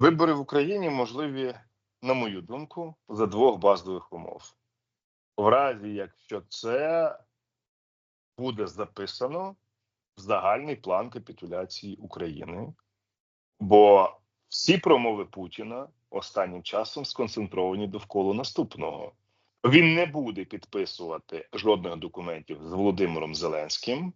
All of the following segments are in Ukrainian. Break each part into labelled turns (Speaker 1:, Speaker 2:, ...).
Speaker 1: Вибори в Україні можливі, на мою думку, за двох базових умов. В разі, якщо це буде записано в загальний план капітуляції України, бо всі промови Путіна останнім часом сконцентровані довкола наступного. Він не буде підписувати жодних документів з Володимиром Зеленським.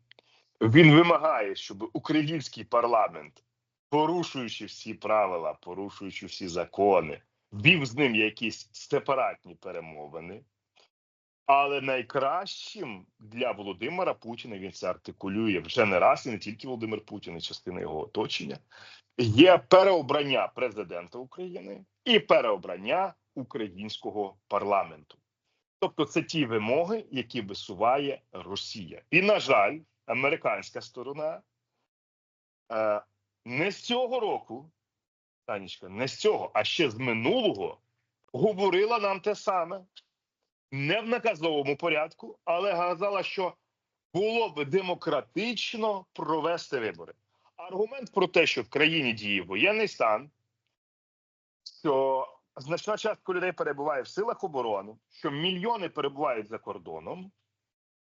Speaker 1: Він вимагає, щоб український парламент порушуючи всі правила, порушуючи всі закони, вів з ним якісь сепаратні перемовини. Але найкращим для Володимира Путіна він це артикулює вже не раз, і не тільки Володимир Путін, і частина його оточення. Є переобрання президента України і переобрання українського парламенту. Тобто, це ті вимоги, які висуває Росія. І, на жаль, американська сторона е, не з цього року, Танечка, не з цього, а ще з минулого говорила нам те саме. Не в наказовому порядку, але казала, що було б демократично провести вибори. Аргумент про те, що в країні діє воєнний стан, що значна частка людей перебуває в силах оборони, що мільйони перебувають за кордоном,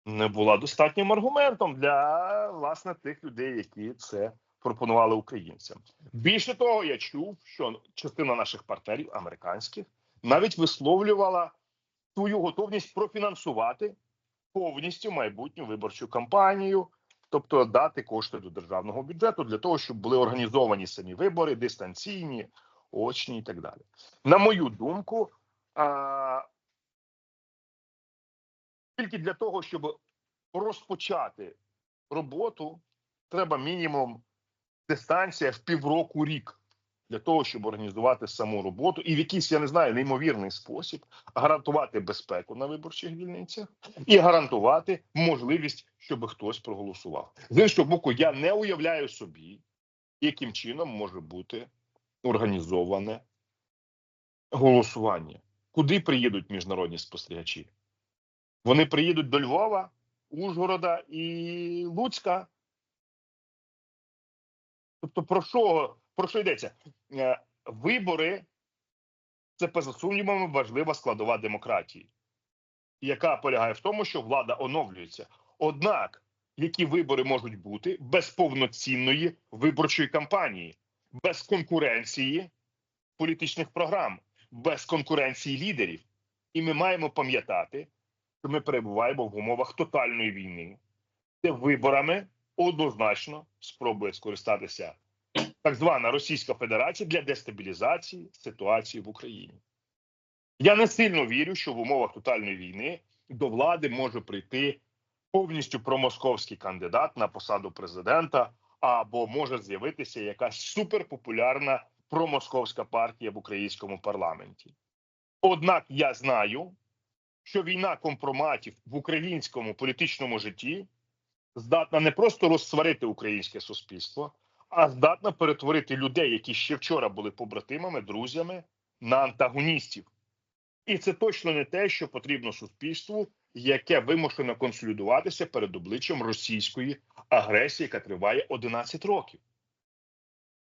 Speaker 1: не була достатнім аргументом для власне тих людей, які це пропонували українцям. Більше того, я чув, що частина наших партнерів американських навіть висловлювала свою готовність профінансувати повністю майбутню виборчу кампанію, тобто дати кошти до державного бюджету для того, щоб були організовані самі вибори, дистанційні, очні і так далі. На мою думку, а, тільки для того, щоб розпочати роботу, треба мінімум дистанція в півроку рік для того, щоб організувати саму роботу і в якийсь, я не знаю, неймовірний спосіб гарантувати безпеку на виборчих дільницях і гарантувати можливість, щоб хтось проголосував. З іншого боку, я не уявляю собі, яким чином може бути організоване голосування. Куди приїдуть міжнародні спостерігачі? Вони приїдуть до Львова, Ужгорода і Луцька. Тобто, про що, про що йдеться? Е, Вибори це поза сумнівами важлива складова демократії, яка полягає в тому, що влада оновлюється. Однак, які вибори можуть бути без повноцінної виборчої кампанії, без конкуренції політичних програм, без конкуренції лідерів. І ми маємо пам'ятати, що ми перебуваємо в умовах тотальної війни, де виборами однозначно спробує скористатися так звана Російська Федерація для дестабілізації ситуації в Україні. Я не сильно вірю, що в умовах тотальної війни до влади може прийти повністю промосковський кандидат на посаду президента, або може з'явитися якась суперпопулярна промосковська партія в українському парламенті. Однак я знаю, що війна компроматів в українському політичному житті здатна не просто розсварити українське суспільство, а здатна перетворити людей, які ще вчора були побратимами, друзями, на антагоністів. І це точно не те, що потрібно суспільству, яке вимушено консолідуватися перед обличчям російської агресії, яка триває 11 років.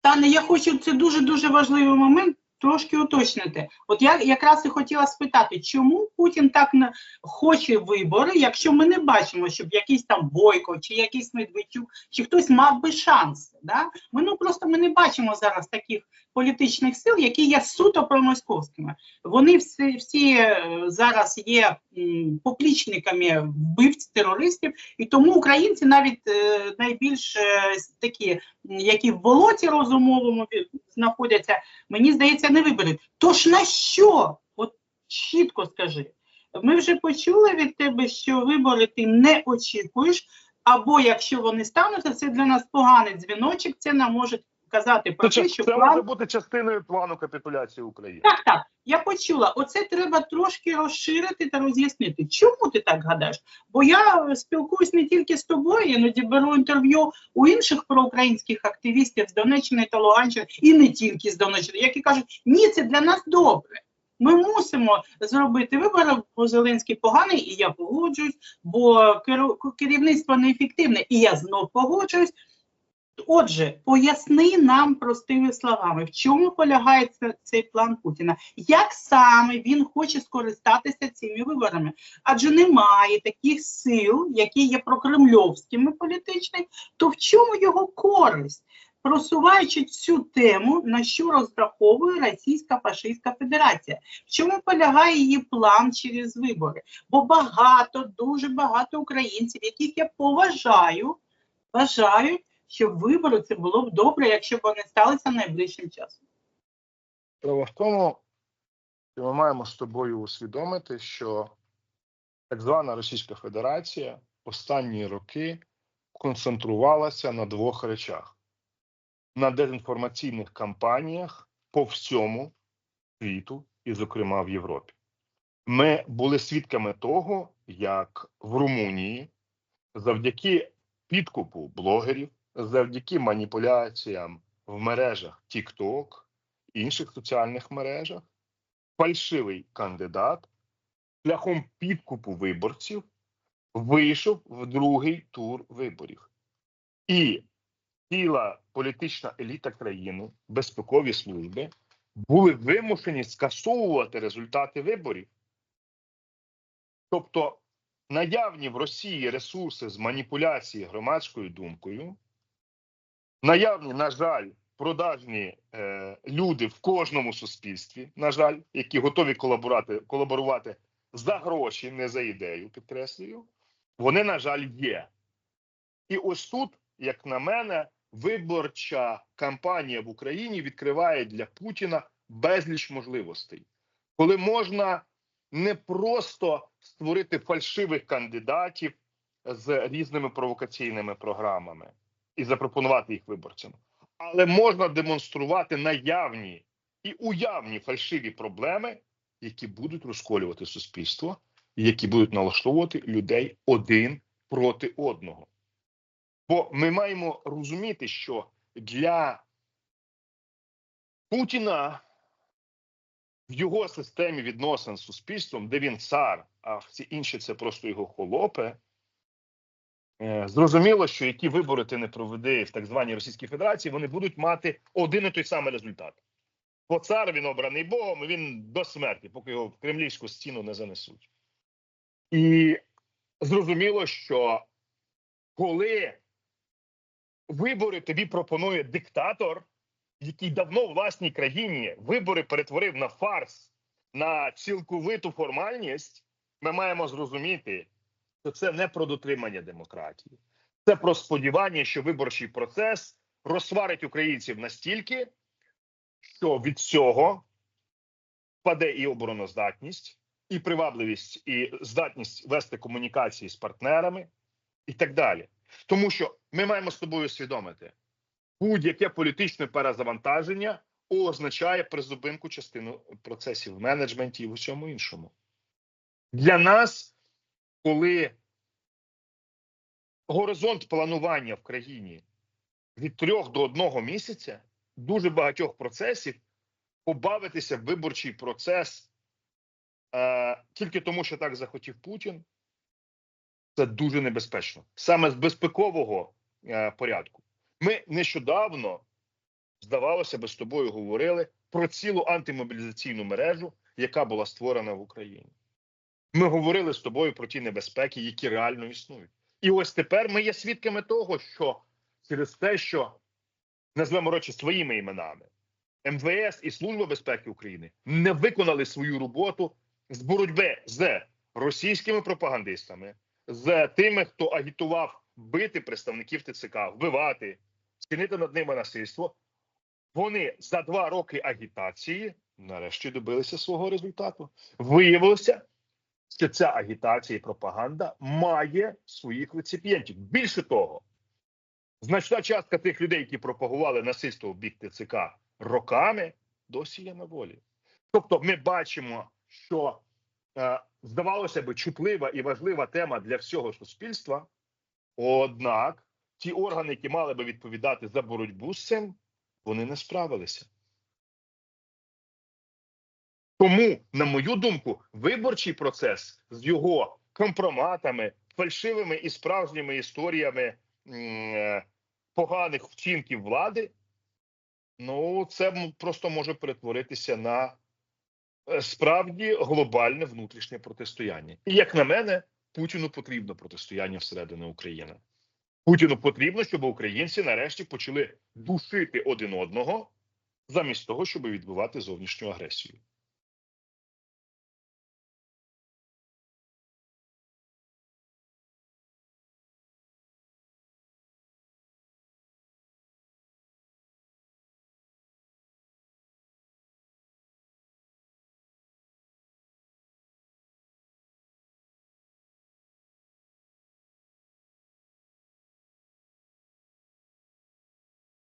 Speaker 2: Тане, я хочу це дуже дуже важливий момент трошки уточнити. От я якраз і хотіла спитати, чому Путін так не хоче вибори, якщо ми не бачимо, щоб якийсь там Бойко, чи якийсь Медведчук, чи хтось мав би шанси. Да? Ми ну просто ми не бачимо зараз таких політичних сил, які є суто промосковськими. Вони всі, всі е, зараз є м, поплічниками вбивць терористів, і тому українці навіть е, найбільш е, такі, які в болоті розумовому знаходяться, мені здається, не виберуть. Тож на що? От чітко скажи. Ми вже почули від тебе, що вибори ти не очікуєш, або якщо вони стануться, це для нас поганий дзвіночок, це нам може казати про
Speaker 1: Це,
Speaker 2: те, що
Speaker 1: це
Speaker 2: план
Speaker 1: може бути частиною плану капітуляції України.
Speaker 2: так, так. Я почула. Оце треба трошки розширити та роз'яснити. Чому ти так гадаєш? Бо я спілкуюсь не тільки з тобою, іноді беру інтерв'ю у інших проукраїнських активістів з Донеччини та Луганщини, і не тільки з Донеччини, які кажуть, ні, це для нас добре. Ми мусимо зробити вибори, бо Зеленський поганий, і я погоджуюсь, бо керівництво неефективне, і я знов погоджуюсь. Отже, поясни нам простими словами, в чому полягає цей план Путіна, як саме він хоче скористатися цими виборами, адже немає таких сил, які є прокремльовськими політичними, то в чому його користь, просуваючи цю тему, на що розраховує Російська фашистська Федерація? В чому полягає її план через вибори? Бо багато, дуже багато українців, яких я поважаю, вважають, що вибори це було б добре, якщо б вони сталися найближчим часом.
Speaker 1: Справа в тому, що ми маємо з тобою усвідомити, що так звана Російська Федерація останні роки концентрувалася на двох речах: на дезінформаційних кампаніях по всьому світу, і, зокрема, в Європі. Ми були свідками того, як в Румунії завдяки підкупу блогерів, завдяки маніпуляціям в мережах TikTok, інших соціальних мережах, фальшивий кандидат шляхом підкупу виборців вийшов в другий тур виборів. І ціла політична еліта країни, безпекові служби були вимушені скасовувати результати виборів. Тобто наявні в Росії ресурси з маніпуляції громадською думкою, наявні, на жаль, продажні е, люди в кожному суспільстві, на жаль, які готові колаборувати, колаборувати за гроші, не за ідею, підкреслюю, вони, на жаль, є. І ось тут, як на мене, виборча кампанія в Україні відкриває для Путіна безліч можливостей, коли можна не просто створити фальшивих кандидатів з різними провокаційними програмами і запропонувати їх виборцям, але можна демонструвати наявні і уявні фальшиві проблеми, які будуть розколювати суспільство, і які будуть налаштовувати людей один проти одного. Бо ми маємо розуміти, що для Путіна в його системі відносин з суспільством, де він цар, а всі інші це просто його холопи. Е, Зрозуміло, що які вибори ти не проведи в так званій Російській Федерації, вони будуть мати один і той самий результат. Бо цар він обраний Богом, і він до смерті, поки його в кремлівську стіну не занесуть. І зрозуміло, що коли вибори тобі пропонує диктатор, який давно в власній країні вибори перетворив на фарс, на цілковиту формальність, ми маємо зрозуміти, що це не про дотримання демократії, це про сподівання, що виборчий процес розсварить українців настільки, що від цього впаде і обороноздатність, і привабливість, і здатність вести комунікації з партнерами, і так далі. Тому що ми маємо з тобою усвідомити, будь-яке політичне перезавантаження означає призупинку частину процесів в менеджменті і в усьому іншому. Для нас, коли горизонт планування в країні від трьох до одного місяця, дуже багатьох процесів побавитися в виборчий процес е, тільки тому, що так захотів Путін, це дуже небезпечно. Саме з безпекового е, порядку. Ми нещодавно, здавалося би, з тобою говорили про цілу антимобілізаційну мережу, яка була створена в Україні. Ми говорили з тобою про ті небезпеки, які реально існують. І ось тепер ми є свідками того, що через те, що назвемо речі своїми іменами, МВС і Служба безпеки України не виконали свою роботу з боротьби з російськими пропагандистами, з тими, хто агітував бити представників ТЦК, вбивати, чинити над ними насильство. Вони за два роки агітації нарешті добилися свого результату. Виявилося, що ця агітація і пропаганда має своїх реципієнтів. Більше того, значна частка тих людей, які пропагували насильство в бік ТЦК роками, досі є на волі. Тобто, ми бачимо, що е, здавалося би чутлива і важлива тема для всього суспільства. Однак ті органи, які мали би відповідати за боротьбу з цим, вони не справилися. Тому, на мою думку, виборчий процес з його компроматами, фальшивими і справжніми історіями е, поганих вчинків влади, ну це просто може перетворитися на е, справді глобальне внутрішнє протистояння. І як на мене, Путіну потрібно протистояння всередині України. Путіну потрібно, щоб українці нарешті почали душити один одного, замість того, щоб відбивати зовнішню агресію.